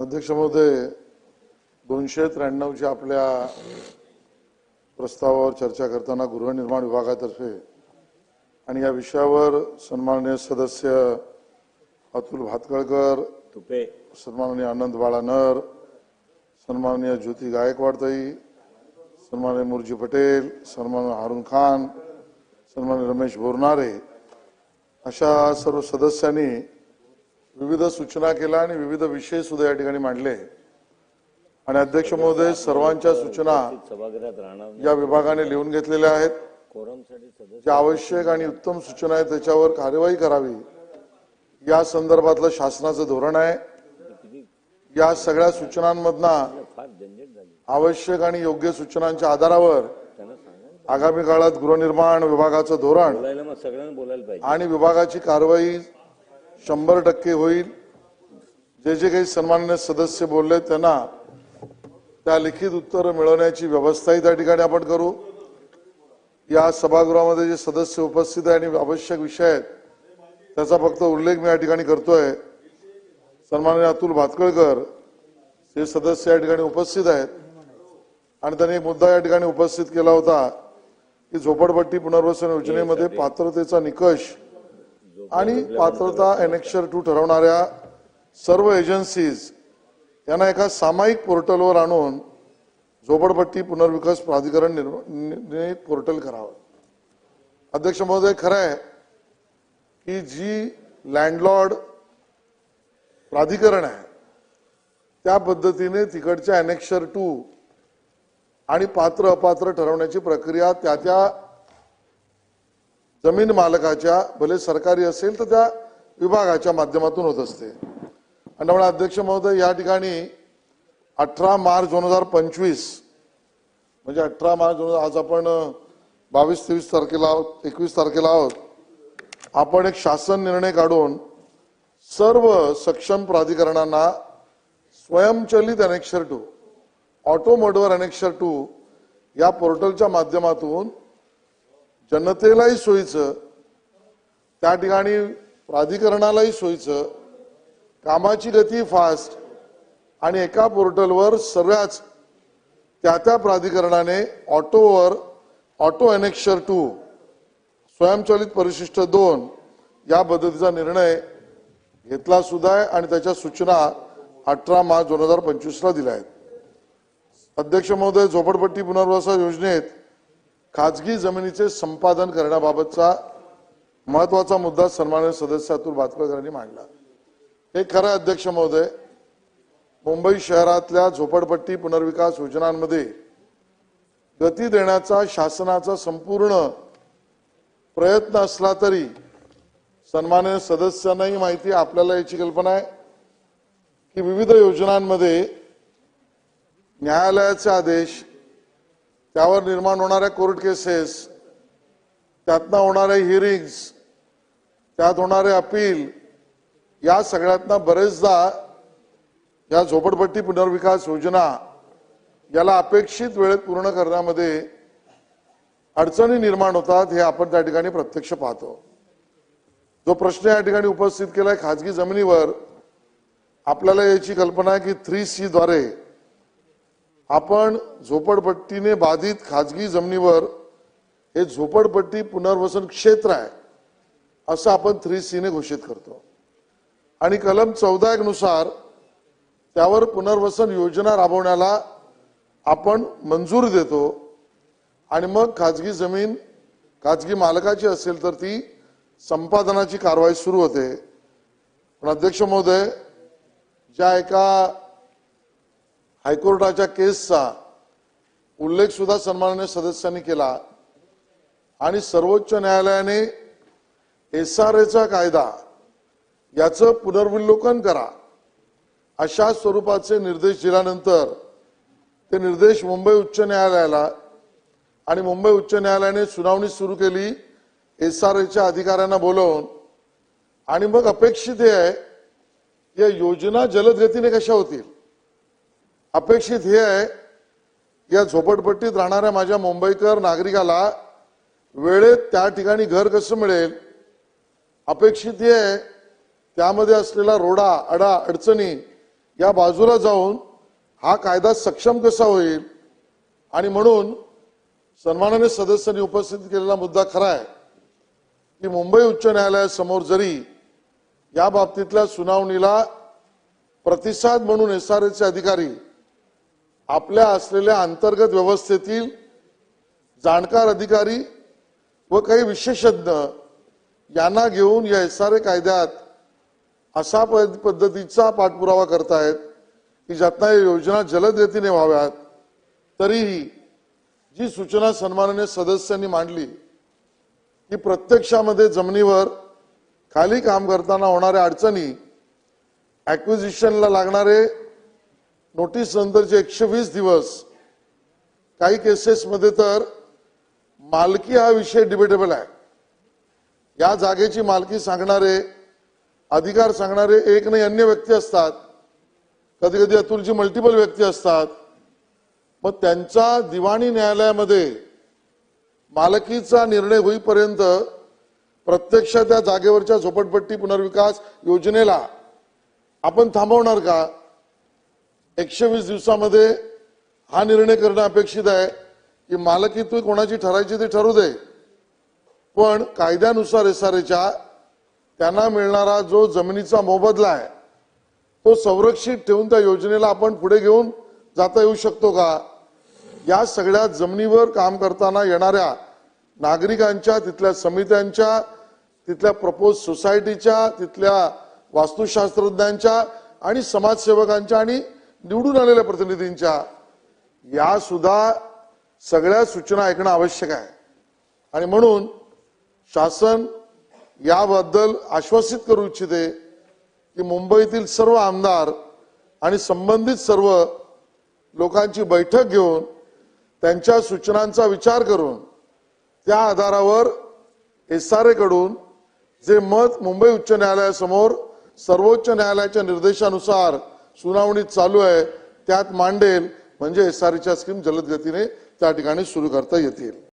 अध्यक्ष महोदय दोनशे त्र्याण्णवच्या आपल्या प्रस्तावावर चर्चा करताना गृहनिर्माण विभागातर्फे आणि या विषयावर सन्माननीय सदस्य अतुल भातकळकर तुपे. सन्माननीय आनंद बाळा नर सन्माननीय ज्योती गायकवाडताई सन्माननीय मुरजी पटेल सन्माननीय हारून खान सन्माननीय रमेश बोरनारे अशा सर्व सदस्यांनी विविध सूचना केल्या आणि विविध विषय सुद्धा या ठिकाणी मांडले. आणि अध्यक्ष महोदय सर्वांच्या सूचना या विभागाने लिहून घेतलेल्या आहेत. ज्या आवश्यक आणि उत्तम सूचना आहेत त्याच्यावर कार्यवाही करावी. या संदर्भातलं शासनाचं धोरण आहे. या सगळ्या सूचनांमधना आवश्यक आणि योग्य सूचनांच्या आधारावर. आगामी काळात गृहनिर्माण विभागाचं धोरण बोलायला मग सगळ्यांना बोलायला पाहिजे. आणि विभागाची कारवाई शंभर टक्के होईल. जे जे काही सन्माननीय सदस्य बोलले त्यांना त्या लिखित उत्तर मिळवण्याची व्यवस्थाही त्या ठिकाणी आपण करू. या सभागृहामध्ये जे सदस्य उपस्थित आहे आणि आवश्यक विषय आहेत त्याचा फक्त उल्लेख मी या ठिकाणी करतोय. सन्माननीय अतुल भातकळकर हे सदस्य या ठिकाणी उपस्थित आहेत. आणि त्यांनी एक मुद्दा या ठिकाणी उपस्थित केला होता की झोपडपट्टी पुनर्वसन योजनेमध्ये पात्रतेचा निकष आणि पात्रता एनेक्शर टू ठरवणाऱ्या सर्व एजन्सीज यांना एका सामायिक पोर्टलवर आणून झोपडपट्टी पुनर्विकास प्राधिकरण निर्माण पोर्टल करावं. अध्यक्ष महोदय खरं आहे की जी लँडलॉर्ड प्राधिकरण आहे त्या पद्धतीने तिकडच्या अनेक्शर टू आणि पात्र अपात्र ठरवण्याची प्रक्रिया त्या त्या जमीन मालकाच्या भले सरकारी असेल तर त्या विभागाच्या माध्यमातून होत असते. आणि त्यामुळे अध्यक्ष महोदय या ठिकाणी अठरा मार्च दोन हजार पंचवीस म्हणजे अठरा मार्च दोन आज आपण बावीस तेवीस तारखेला आहोत एकवीस तारखेला आहोत. आपण एक शासन निर्णय काढून सर्व सक्षम प्राधिकरणांना स्वयंचलित अनेक्षर टू ऑटो मोडवर अनेक्षर टू या पोर्टलच्या माध्यमातून जनतेलाही सोयीचं त्या ठिकाणी प्राधिकरणालाही सोयीचं कामाची गती फास्ट आणि एका पोर्टलवर सर्वच त्या त्या प्राधिकरणाने ऑटोवर ऑटो अनेक्शर टू स्वयंचलित परिशिष्ट दोन या पद्धतीचा निर्णय घेतला सुद्धा आहे आणि त्याच्या सूचना अठरा मार्च दोन हजार पंचवीसला दिल्या आहेत. अध्यक्ष महोदय झोपडपट्टी पुनर्वास योजनेत खाजगी जमिनीचे संपादन करण्याबाबतचा महत्त्वाचा मुद्दा सन्मान्य सदस्य अतुल भातकर मांडला. हे खरं अध्यक्ष महोदय. मुंबई शहरातल्या झोपडपट्टी पुनर्विकास योजनांमध्ये गती देण्याचा शासनाचा संपूर्ण प्रयत्न असला तरी सन्मान्य सदस्यांनाही माहिती आपल्याला याची कल्पना आहे की विविध योजनांमध्ये न्यायालयाचे आदेश त्यावर निर्माण होणाऱ्या कोर्ट केसेस त्यातनं होणारे हिअरिंग्स त्यात होणारे अपील या सगळ्यातनं बरेचदा या झोपडपट्टी पुनर्विकास योजना याला अपेक्षित वेळेत पूर्ण करण्यामध्ये अडचणी निर्माण होतात हे आपण त्या ठिकाणी प्रत्यक्ष पाहतो. जो प्रश्न या ठिकाणी उपस्थित केलाय खाजगी जमिनीवर आपल्याला याची कल्पना आहे की थ्री सी द्वारे आपण झोपडपट्टीने बाधित खाजगी जमिनीवर हे झोपडपट्टी पुनर्वसन क्षेत्र आहे असं आपण थ्री सीने घोषित करतो. आणि कलम चौदा एक नुसार त्यावर पुनर्वसन योजना राबवण्याला आपण मंजूर देतो आणि मग खाजगी जमीन खाजगी मालकाची असेल तर ती संपादनाची कारवाई सुरू होते. पण अध्यक्ष महोदय ज्या एका हायकोर्टाच्या केसचा उल्लेख सुद्धा सन्माननीय सदस्यांनी केला आणि सर्वोच्च न्यायालयाने एस आर एचा कायदा याचं पुनर्विलोकन करा अशा स्वरूपाचे निर्देश दिल्यानंतर ते निर्देश मुंबई उच्च न्यायालयाला आणि मुंबई उच्च न्यायालयाने सुनावणी सुरू केली एस आर एच्या अधिकाऱ्यांना बोलवून. आणि मग अपेक्षित हे आहे या योजना जलद गतीने कशा होतील? अपेक्षित हे आहे या झोपडपट्टीत राहणाऱ्या माझ्या मुंबईकर नागरिकाला वेळेत त्या ठिकाणी घर कसं मिळेल? अपेक्षित हे आहे त्यामध्ये असलेला रोडा अडा अडचणी या बाजूला जाऊन हा कायदा सक्षम कसा होईल? आणि म्हणून सन्मानाने सदस्यांनी उपस्थित केलेला मुद्दा खरा आहे की मुंबई उच्च न्यायालयासमोर जरी या बाबतीतल्या सुनावणीला प्रतिसाद म्हणून एसआरएचे अधिकारी आपल्या असलेल्या अंतर्गत व्यवस्थेतील जाणकार अधिकारी व काही विशेषज्ञ यांना घेऊन या एसआरए कायद्यात असा पद- पद्धतीचा पाठपुरावा करतायत की ज्यातनं या योजना जलदगतीने व्हाव्यात तरीही जी सूचना सन्माननीय सदस्यांनी मांडली की प्रत्यक्षामध्ये जमिनीवर खाली काम करताना होणाऱ्या अडचणी ॲक्विजिशनला लागणारे नोटीस नंतरचे एकशे वीस दिवस काही केसेसमध्ये तर मालकी हा विषय डिबेटेबल आहे. या जागेची मालकी सांगणारे अधिकार सांगणारे एक नाही अन्य व्यक्ती असतात. कधी कधी अतुलची मल्टिपल व्यक्ती असतात. मग त्यांचा दिवाणी न्यायालयामध्ये मालकीचा निर्णय होईपर्यंत प्रत्यक्ष त्या जागेवरच्या झोपडपट्टी पुनर्विकास योजनेला आपण थांबवणार का? एकशे वीस दिवसामध्ये हा निर्णय करणं अपेक्षित आहे की मालकीत्व कोणाची ठरायची ते ठरू दे. पण कायद्यानुसार एसआरएच्या त्यांना मिळणारा जो जमिनीचा मोबदला आहे तो संरक्षित ठेवून त्या योजनेला आपण पुढे घेऊन जाता येऊ शकतो का? या सगळ्या जमिनीवर काम करताना येणाऱ्या नागरिकांच्या तिथल्या समित्यांच्या तिथल्या प्रपोज सोसायटीच्या तिथल्या वास्तुशास्त्रज्ञांच्या आणि समाजसेवकांच्या आणि निवडून आलेल्या प्रतिनिधींच्या या सुद्धा सगळ्या सूचना ऐकणं आवश्यक आहे. आणि म्हणून शासन याबद्दल आश्वासित करू इच्छिते की मुंबईतील सर्व आमदार आणि संबंधित सर्व लोकांची बैठक घेऊन त्यांच्या सूचनांचा विचार करून त्या आधारावर एस आरकडून जे मत मुंबई उच्च न्यायालयासमोर सर्वोच्च न्यायालयाच्या निर्देशानुसार सुनावणी चालू आहे त्यात मांडेल. म्हणजे एसआरएच्या स्कीम जलद गतीने त्या ठिकाणी सुरू करता येतील.